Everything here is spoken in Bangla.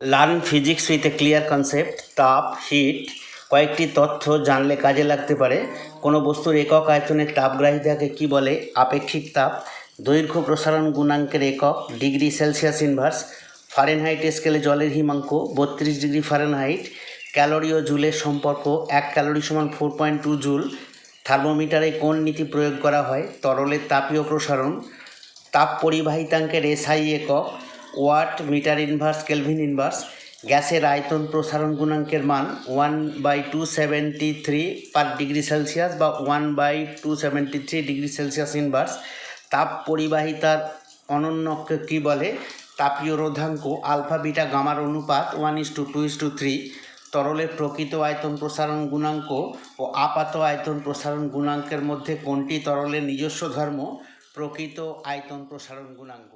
Learn physics with a clear concept, তাপ, হিট, কয়েকটি তথ্য জানলে কাজে লাগতে পারে। কোনো বস্তুর একক আয়তনের তাপগ্রাহিতাকে কী বলে? আপেক্ষিক তাপ, দৈর্ঘ্য প্রসারণ গুণাঙ্কের একক, ডিগ্রি সেলসিয়াস ইনভার্স, ফারেনহাইট স্কেলে জলের হিমাঙ্ক, বত্রিশ ডিগ্রি ফারেনহাইট, ক্যালোরি ও জুলের সম্পর্ক, এক ক্যালোরি সমান ফোর পয়েন্ট টু জুল, থার্মোমিটারে কোন নীতি প্রয়োগ করা হয়? তরলের তাপীয় প্রসারণ, তাপ পরিবাহিতাঙ্কের এসআই একক watt metre inverse, kelvin inverse, গ্যাসের আয়তন প্রসারণ গুণাঙ্কের মান one by two seventy three per degree Celsius বা one by two seventy three degree Celsius inverse. তাপ পরিবাহিতার অনন্যকে কী বলে? তাপীয় রোধাঙ্ক আলফা বিটা গামার অনুপাত one is to two is to three. তরলের প্রকৃত আয়তন প্রসারণ গুণাঙ্ক ও আপাত আয়তন প্রসারণ গুণাঙ্কের মধ্যে কোনটি তরলের নিজস্ব ধর্ম? প্রকৃত আয়তন প্রসারণ গুণাঙ্ক।